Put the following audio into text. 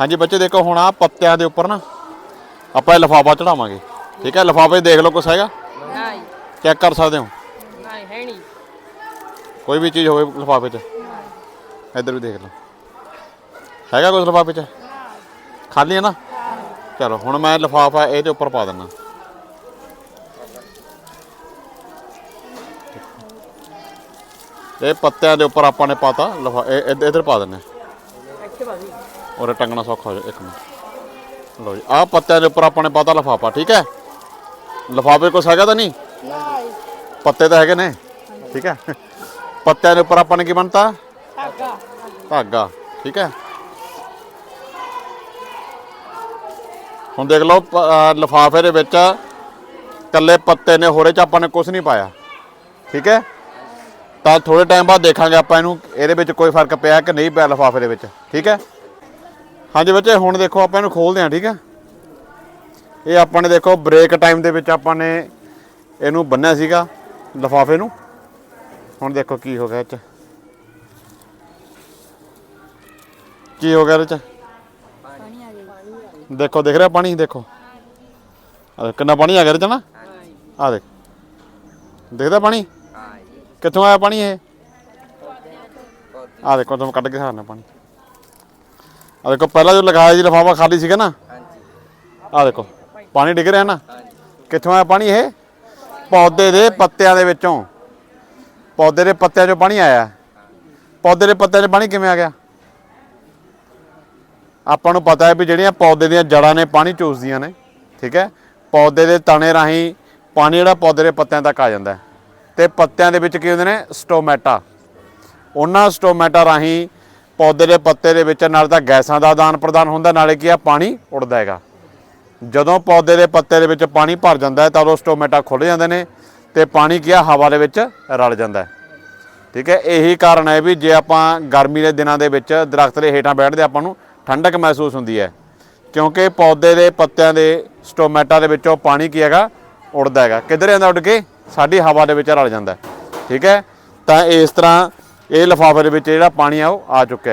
ਹਾਂਜੀ ਬੱਚੇ ਦੇਖੋ ਹੁਣ ਆ ਪੱਤਿਆਂ ਦੇ ਉੱਪਰ ਨਾ ਆਪਾਂ ਇਹ ਲਿਫਾਫਾ ਚੜਾਵਾਂਗੇ। ਠੀਕ ਹੈ ਲਿਫਾਫੇ ਦੇਖ ਲਓ ਕੁਛ ਹੈਗਾ? ਨਹੀਂ। ਚੈੱਕ ਕਰ ਸਕਦੇ ਹੋ? ਨਹੀਂ ਹੈ ਨਹੀਂ। ਕੋਈ ਵੀ ਚੀਜ਼ ਹੋਵੇ ਲਿਫਾਫੇ 'ਚ। ਇੱਧਰ ਵੀ ਦੇਖ ਲਓ। ਹੈਗਾ ਕੁਝ ਲਿਫਾਫੇ 'ਚ? ਖਾਲੀ ਹੈ ਨਾ? ਚਲੋ ਹੁਣ ਮੈਂ ਲਿਫਾਫਾ ਇਹਦੇ ਉੱਪਰ ਪਾ ਦਿੰਦਾ। ਇਹ ਪੱਤਿਆਂ ਦੇ ਉੱਪਰ ਆਪਾਂ ਨੇ ਪਾਤਾ ਲਿਫਾ ਇੱਧਰ ਪਾ ਦਿੰਦੇ ਇੱਥੇ ਬਾਜੀ ਔਰ ਟੰਗਣਾ ਸੌਖਾ ਹੋ ਜਾ ਇੱਕ ਮਿੰਟ। ਲਓ ਜੀ ਆਹ ਪੱਤਿਆਂ ਦੇ ਉੱਪਰ ਆਪਾਂ ਨੇ ਪਾਤਾ ਲਿਫਾਫਾ ਠੀਕ ਹੈ? ਲਿਫਾਫੇ ਕੁਛ ਹੈਗਾ ਤਾਂ ਨਹੀਂ? ਪੱਤੇ ਤਾਂ ਹੈਗੇ ਨੇ? ਠੀਕ ਹੈ? ਪੱਤਿਆਂ ਦੇ ਉੱਪਰ ਆਪਾਂ ਨੇ ਕੀ ਬਣਤਾ? ਧਾਗਾ। ਧਾਗਾ ਠੀਕ ਹੈ? ਹੁਣ ਦੇਖ ਲਓ ਲਿਫਾਫੇ ਦੇ ਵਿੱਚ ਕੱਲੇ ਪੱਤੇ ਨੇ ਹੋਰੇ ਚ ਆਪਾਂ ਨੇ ਕੁਝ ਨਹੀਂ ਪਾਇਆ। ਠੀਕ ਹੈ? ਤਾਂ ਥੋੜੇ ਟਾਈਮ ਬਾਅਦ ਦੇਖਾਂਗੇ ਆਪਾਂ ਇਹਨੂੰ ਇਹਦੇ ਵਿੱਚ ਕੋਈ ਫ਼ਰਕ ਪਿਆ ਕਿ ਨਹੀਂ ਪਿਆ ਲਿਫਾਫੇ ਦੇ ਵਿੱਚ ਠੀਕ ਹੈ? ਹਾਂਜੀ ਬੱਚੇ, ਹੁਣ ਦੇਖੋ ਆਪਾਂ ਇਹਨੂੰ ਖੋਲਦੇ ਹਾਂ, ਠੀਕ ਹੈ? ਇਹ ਆਪਾਂ ਨੇ ਦੇਖੋ ਬ੍ਰੇਕ ਟਾਈਮ ਦੇ ਵਿੱਚ ਆਪਾਂ ਨੇ ਇਹਨੂੰ ਬੰਨਿਆ ਸੀਗਾ, ਲਿਫਾਫੇ ਨੂੰ। ਹੁਣ ਦੇਖੋ ਕੀ ਹੋ ਗਿਆ ਇਹ ਚ। ਕੀ ਹੋ ਗਿਆ ਇਹਦੇ ਚ? ਦੇਖੋ, ਦਿਖ ਰਿਹਾ ਪਾਣੀ? ਦੇਖੋ। ਕਿੰਨਾ ਪਾਣੀ ਆ ਗਿਆ ਇਹਦੇ ਚ ਨਾ? ਆ ਦੇਖ। ਦੇਖਦਾ ਪਾਣੀ? ਕਿੱਥੋਂ ਆਇਆ ਪਾਣੀ ਇਹ? ਆ ਦੇਖੋ, ਤੁਹਾਨੂੰ ਕੱਢ ਕੇ ਦਿਖਾਣਾ ਪਾਣੀ। ਆ ਦੇਖੋ ਪਹਿਲਾਂ ਜੋ ਲਗਾਇਆ ਜੀ ਲਿਫਾਫਾ ਖਾਲੀ ਸੀਗਾ ਨਾ। ਆ ਦੇਖੋ ਪਾਣੀ ਡਿੱਗ ਰਿਹਾ ਨਾ? ਕਿੱਥੋਂ ਆਇਆ ਪਾਣੀ ਇਹ? ਪੌਦੇ ਦੇ ਪੱਤਿਆਂ ਦੇ ਵਿੱਚੋਂ। ਪੌਦੇ ਦੇ ਪੱਤਿਆਂ 'ਚੋਂ ਪਾਣੀ ਆਇਆ। ਪੌਦੇ ਦੇ ਪੱਤਿਆਂ 'ਚ ਪਾਣੀ ਕਿਵੇਂ ਆ ਗਿਆ? ਆਪਾਂ ਨੂੰ ਪਤਾ ਹੈ ਵੀ ਜਿਹੜੀਆਂ ਪੌਦੇ ਦੀਆਂ ਜੜਾਂ ਨੇ ਪਾਣੀ ਚੂਸਦੀਆਂ ਨੇ ਠੀਕ ਹੈ? ਪੌਦੇ ਦੇ ਤਣੇ ਰਾਹੀਂ ਪਾਣੀ ਜਿਹੜਾ ਪੌਦੇ ਦੇ ਪੱਤਿਆਂ ਤੱਕ ਆ ਜਾਂਦਾ ਤੇ ਪੱਤਿਆਂ ਦੇ ਵਿੱਚ ਕੀ ਹੁੰਦੇ ਨੇ? ਸਟੋਮੈਟਾ। ਉਹਨਾਂ ਸਟੋਮੈਟਾ ਰਾਹੀਂ ਪੌਦੇ ਦੇ ਪੱਤੇ ਦੇ ਵਿੱਚ ਨਾਲ ਤਾਂ ਗੈਸਾਂ ਦਾ ਆਦਾਨ ਪ੍ਰਦਾਨ ਹੁੰਦਾ, ਨਾਲੇ ਕੀ ਆ, ਪਾਣੀ ਉੱਡਦਾ ਹੈਗਾ। ਜਦੋਂ ਪੌਦੇ ਦੇ ਪੱਤੇ ਦੇ ਵਿੱਚ ਪਾਣੀ ਭਰ ਜਾਂਦਾ ਹੈ, ਤਾਂ ਉਦੋਂ ਸਟੋਮੈਟਾ ਖੁੱਲ ਜਾਂਦੇ ਨੇ ਤੇ ਪਾਣੀ ਕੀ ਆ, ਹਵਾ ਦੇ ਵਿੱਚ ਰਲ ਜਾਂਦਾ ਠੀਕ ਹੈ, ਇਹੀ ਕਾਰਨ ਹੈ ਵੀ ਜੇ ਆਪਾਂ ਗਰਮੀ ਦੇ ਦਿਨਾਂ ਦੇ ਵਿੱਚ ਦਰਖਤ ਦੇ ਹੇਠਾਂ ਬੈਠਦੇ ਆਪਾਂ ਨੂੰ ਠੰਡਕ ਮਹਿਸੂਸ ਹੁੰਦੀ ਹੈ। ਕਿਉਂਕਿ ਪੌਦੇ ਦੇ ਪੱਤਿਆਂ ਦੇ ਸਟੋਮੈਟਾ ਦੇ ਵਿੱਚੋਂ ਪਾਣੀ ਕੀ ਹੈਗਾ, ਉੱਡਦਾ ਹੈਗਾ। ਕਿੱਧਰ ਜਾਂਦਾ ਉੱਡ ਕੇ? ਸਾਡੀ ਹਵਾ ਦੇ ਵਿੱਚ ਰਲ ਜਾਂਦਾ ਠੀਕ ਹੈ, ਤਾਂ ਇਸ ਤਰ੍ਹਾਂ ਇਹ ਲਿਫਾਫੇ ਦੇ ਵਿੱਚ ਜਿਹੜਾ ਪਾਣੀ ਆ ਉਹ ਆ ਚੁੱਕਿਆ ਹੈਗਾ।